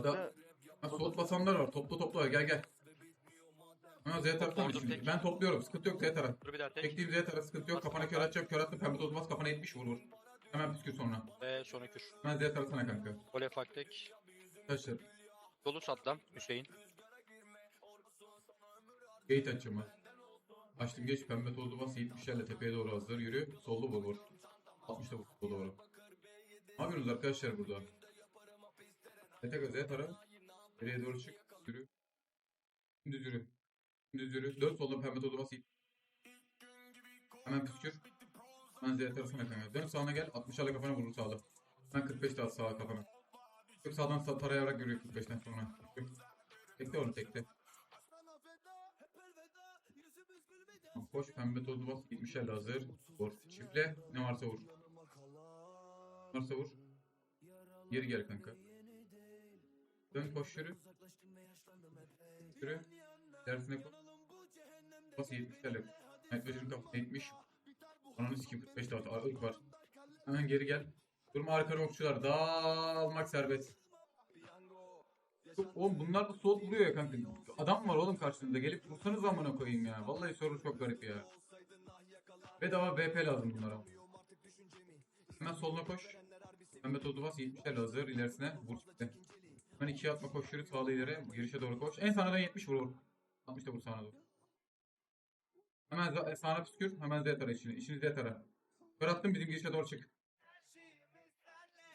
Ada ha, soğut basanlar var. Topla topla gel gel. Ha Z taraftan Vurdum şimdi. tek. Ben topluyorum. Sıkıntı yok Z taraf. Dur bir daha tek. Bekleyeyim Z taraf sıkıntı yok. Kafana kör atacağım. Kör attım. Pembe tozmaz. Kafana 70 vur vur. Hemen püskür sonra. Ve sonra kür. Ben Z tarafına kanka. Gole fark tek. Taşlar. Dolu satlam Hüseyin. Gate açacağım ben. Açtım geç pembe tozlu bas 70'lerle tepeye doğru hazır yürü. Sollu vur vur. 60'da vur sola doğru. Ne yapıyorsunuz arkadaşlar burada? Tete göze tara. Nereye doğru çık. Yürü. Düz yürü. Düz yürü. Dön solda pembe tozlu bas. Hemen püskür. Ben Z tarafına kanka. Dön sağına gel. 60'larla kafana vurur sağda. Ben 45 daha sağa kafana. Çok sağdan sağ tarayarak yürüyor 45'ten sonra. Tekte onu tekte. Koş pembe tozlu bas 70'lerle hazır. Vur. Çiftle. Ne varsa vur. Ne varsa vur. Geri gel kanka. Dön koş yürü. Yürü. Dersine koş. Bas 70'lerle. Yaklaşırın kapı 70. Ananı sikim 45 daha ağırlık var. Hemen geri gel. Durma arkana okçular. Dağılmak serbest. Oğlum bunlar da sol vuruyor ya kanka. Adam var oğlum karşısında. Gelip vursanız amına koyayım ya. Vallahi soru çok garip ya. Bedava BP lazım bunlara. Hemen soluna koş. Pembe tozu bas 70'ler hazır. ilerisine vur işte. Hemen ikiye atma koş yürü ileri. Girişe doğru koş. En sağdan 70 vur vur. 60 da vur sağına doğru. Hemen sağına püskür. Hemen Z tara içini. İçini Z tara. Kör bizim girişe doğru çık.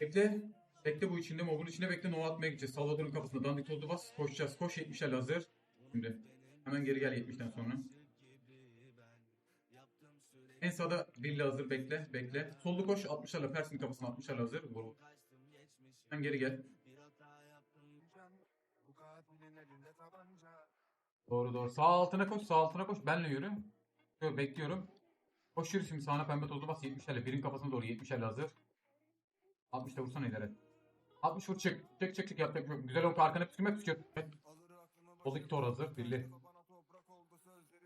Bekle. Bekle bu içinde mobun içine bekle Nova atmaya gideceğiz. Salvador'un kafasında dandik tozu bas. Koşacağız. Koş 70'ler hazır. Şimdi. Hemen geri gel 70'ten sonra. En sağda Villa hazır bekle bekle. Sollu koş 60'larla Pers'in kafasına 60'larla hazır. Vur. Hemen geri gel. Doğru doğru. Sağ altına koş sağ altına koş. Benle yürü. Şöyle bekliyorum. Koş yürü şimdi sağına pembe tozu bas 70'lerle. Birin kafasına doğru 70'lerle hazır. 60'da vursana ileri. 60 vur çık. Çık çık çık yap. yap, yap. Güzel oldu arkana püskürme püskür. Soldaki tor hazır. Birli.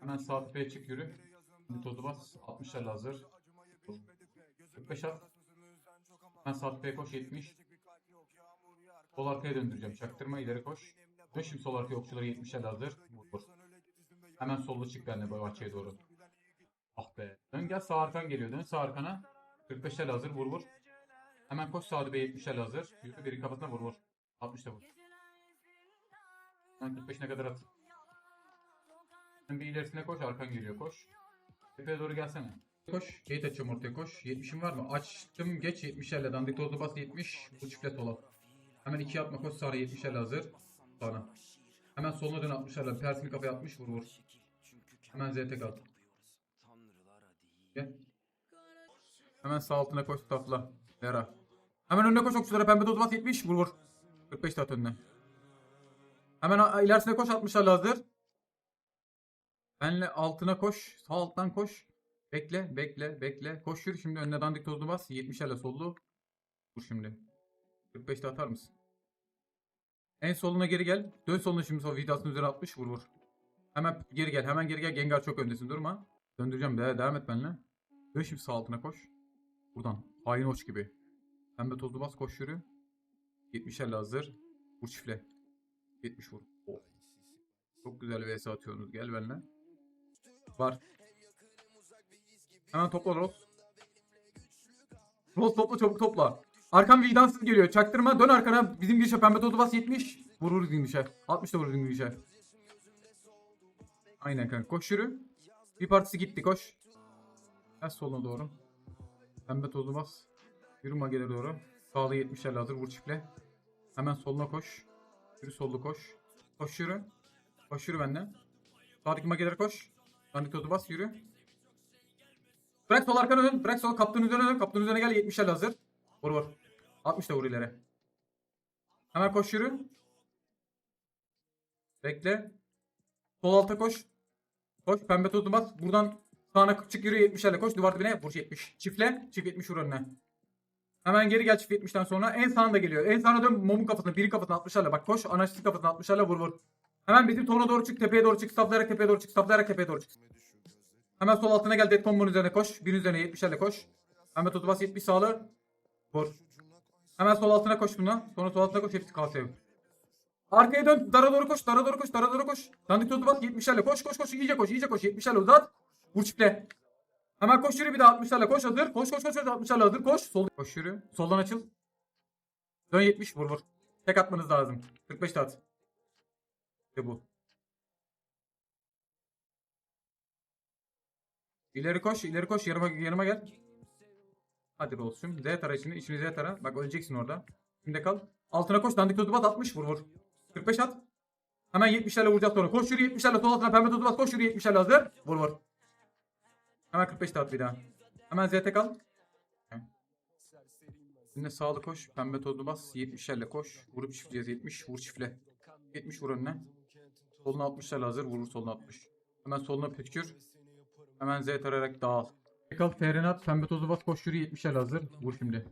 Hemen sağ tepeye çık yürü. Şimdi tozu bas. 60'larla hazır. Vur. 45 at. Hemen sağ tepeye koş 70. Sol arkaya döndüreceğim. Çaktırma ileri koş. Dön şimdi sol arkaya okçuları 70'lerle hazır. Vur. Hemen solda çık benimle bahçeye doğru. Ah be. Dön gel sağ arkan geliyor. Dön sağ arkana. 45'lerle hazır. Vur vur. Hemen koş sağda Bey 70'lerle hazır. Yürü biri kafasına vur vur. 60'ta vur. Hemen 45'ine kadar at. Sen bir ilerisine koş arkan geliyor koş. Tepeye doğru gelsene. Koş. Gate açıyorum ortaya koş. 70'in var mı? Açtım geç 70'lerle. Dandik tozlu bas 70. Bu çiftle sola. Hemen 2 atma koş sağına 70'lerle hazır. Sağına. Hemen soluna dön 60'larla. Persini kafaya 60 vur vur. Hemen ZT kal. Gel. Hemen sağ altına koş stafla. Lera. Hemen önüne koş okçulara pembe toz bas 70 vur vur. 45 tat önüne. Hemen ilerisine koş 60'larla hazır. Benle altına koş. Sağ alttan koş. Bekle, bekle, bekle. Koş yürü şimdi önüne dandik tozlu bas. 70'lerle sollu. Vur şimdi. 45'te atar mısın? En soluna geri gel. Dön soluna şimdi sol vidasının üzerine 60 vur vur. Hemen geri gel. Hemen geri gel. Gengar çok öndesin. Durma. Döndüreceğim. De devam et benimle. Dön şimdi sağ altına koş. Buradan. Hain hoş gibi. Pembe tozlu bas koş yürü. 70'lerle hazır. Vur çifle. 70 vur. Oh. Çok güzel vs atıyorsunuz. Gel benimle. Var. Hemen topla Ross. Ross topla çabuk topla. Arkam vidansız geliyor. Çaktırma. Dön arkana. Bizim girişe pembe tozu bas 70. Vur vur bizim girişe. 60 da vur bizim girişe. Aynen kanka. Koş yürü. Bir partisi gitti koş. Gel soluna doğru. Pembe tozu bas. Yürü magelere doğru. Sağlı 70'lerle hazır. Vur çiftle. Hemen soluna koş. Yürü sollu koş. Koş yürü. Koş yürü benden. Sağdaki magelere koş. Dandik tozu bas yürü. Bırak sol arkana dön. Bırak sol kaptığın üzerine dön. Kaptığın üzerine gel 70'lerle hazır. Vur vur. 60 da vur. Hemen koş yürü. Bekle. Sol alta koş. Koş pembe bas. Buradan sağına çık yürü 70'lerle koş. Duvar dibine vur 70. Çiftle. Çift 70 vur önüne. Hemen geri gel çift 70'ten sonra. En sağında geliyor. En sağına dön momun kafasına. Biri kafasına 60'larla. Bak koş. Anarşist kafasına 60'larla vur vur. Hemen bizim tona doğru çık. Tepeye doğru çık. Saplayarak tepeye doğru çık. Saplayarak tepeye doğru çık. Hemen sol altına gel. Dead Combo'nun üzerine koş. Bir üzerine 70'lerle koş. Hemen bas 70 sağlı. Vur. Hemen sol altına koş buna. Sonra sol altına koş. Hepsi kalsayım. Arkaya dön. Dara doğru koş. Dara doğru koş. Dara doğru koş. Dandik tozu bas. 70'lerle koş koş koş. iyice koş. iyice koş. 70'lerle uzat. Vur çiftle. Hemen koş yürü bir daha 60'larla koş hazır. Koş koş koş. koş 60'larla hazır. Koş. Sol. Koş yürü. Soldan açıl. Dön 70 vur vur. Tek atmanız lazım. 45 de at. İşte bu. İleri koş, ileri koş. Yanıma, yanıma gel. Hadi olsun. Z tara şimdi. İçini Z tara. Bak öleceksin orada. Şimdi kal. Altına koş. Dandik tozu bas 60 vur vur. 45 at. Hemen 70'lerle vuracağız sonra. Koş yürü 70'lerle sol altına pembe tozu bas. Koş yürü 70'lerle hazır. Vur vur. Hemen 45 de at bir daha. Hemen ZT kal. Şimdi sağlı koş. Pembe tozlu bas. 70'lerle koş. Vurup çiftleyeceğiz. 70. Vur çiftle. 70 vur önüne. Soluna 60'larla hazır. Vurur soluna 60. Hemen soluna püskür. Hemen Z tarayarak dağıl. Kal TR'ne at. Pembe tozlu bas. Koş yürü 70'lerle hazır. Vur şimdi.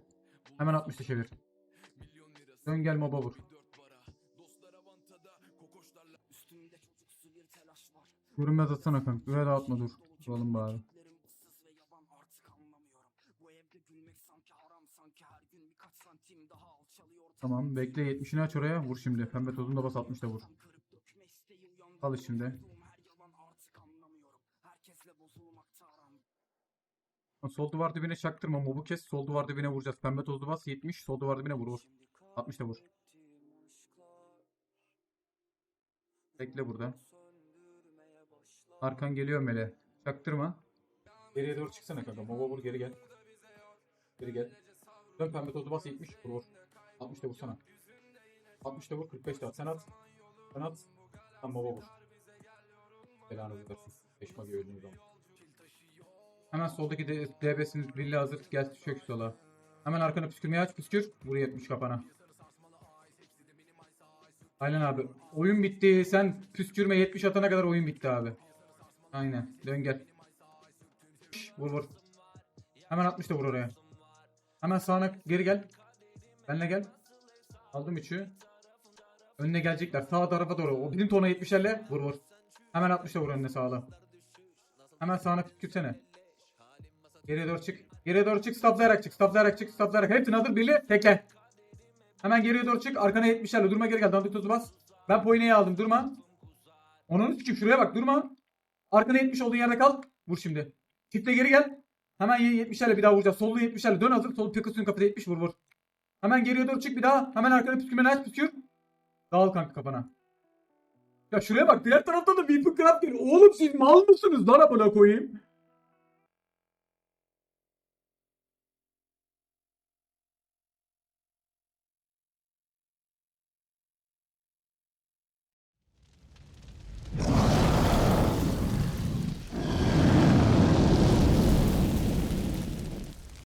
Hemen 60'ı çevir. Dön gel moba vur. Görünmez atsana kanka. Ve dağıtma dur. Duralım bari. Tamam bekle 70'ini aç oraya vur şimdi. Pembe tozunu da bas 60 da vur. Al şimdi. Sol duvar dibine çaktırma. Mobu kes. Sol duvar dibine vuracağız. Pembe tozlu bas 70. Sol duvar dibine vur vur. 60 da vur. Bekle burada. Arkan geliyor Mele. Çaktırma. Geriye doğru çıksana kanka. Moba vur geri gel. Geri gel. Dön pembe tozu bas 70 vur vur. 60 da vursana. 60 da vur 45 de at. Sen at. Sen at. Sen moba vur. Belanızı versin. Peşma gördüğünüz zaman. Hemen soldaki de DB'siniz birli hazır. Gel çök sola. Hemen arkana püskürmeye aç püskür. Vur 70 kafana. Aynen abi. Oyun bitti. Sen püskürme 70 atana kadar oyun bitti abi. Aynen. Dön gel. Şş, Vur vur. Hemen 60 da vur oraya. Hemen sağına geri gel. Benle gel. Aldım 3'ü. Önüne gelecekler. Sağ tarafa doğru. O bizim tona 70'lerle vur vur. Hemen 60 da vur önüne sağla. Hemen sağına püskürsene. Geriye doğru çık. Geriye doğru çık. Staplayarak çık. Staplayarak çık. Staplayarak. Hepsini hazır. Birli. Tekle. Hemen geriye doğru çık. Arkana 70'lerle. Durma geri gel. Dandik tozu bas. Ben Poyne'yi aldım. Durma. Onun için şuraya bak. Durma. Arkana 70 olduğu yerde kal. Vur şimdi. Çifte geri gel. Hemen 70'lerle bir daha vuracağız. Sollu 70'lerle. Dön hazır. Sol püskürsün kapıda 70 vur vur. Hemen geriye doğru çık bir daha. Hemen arkana püskürmeni aç püskür. Dağıl kanka kafana. Ya şuraya bak. Diğer tarafta da Weapon Craft geliyor. Oğlum siz mal mısınız lan amına koyayım?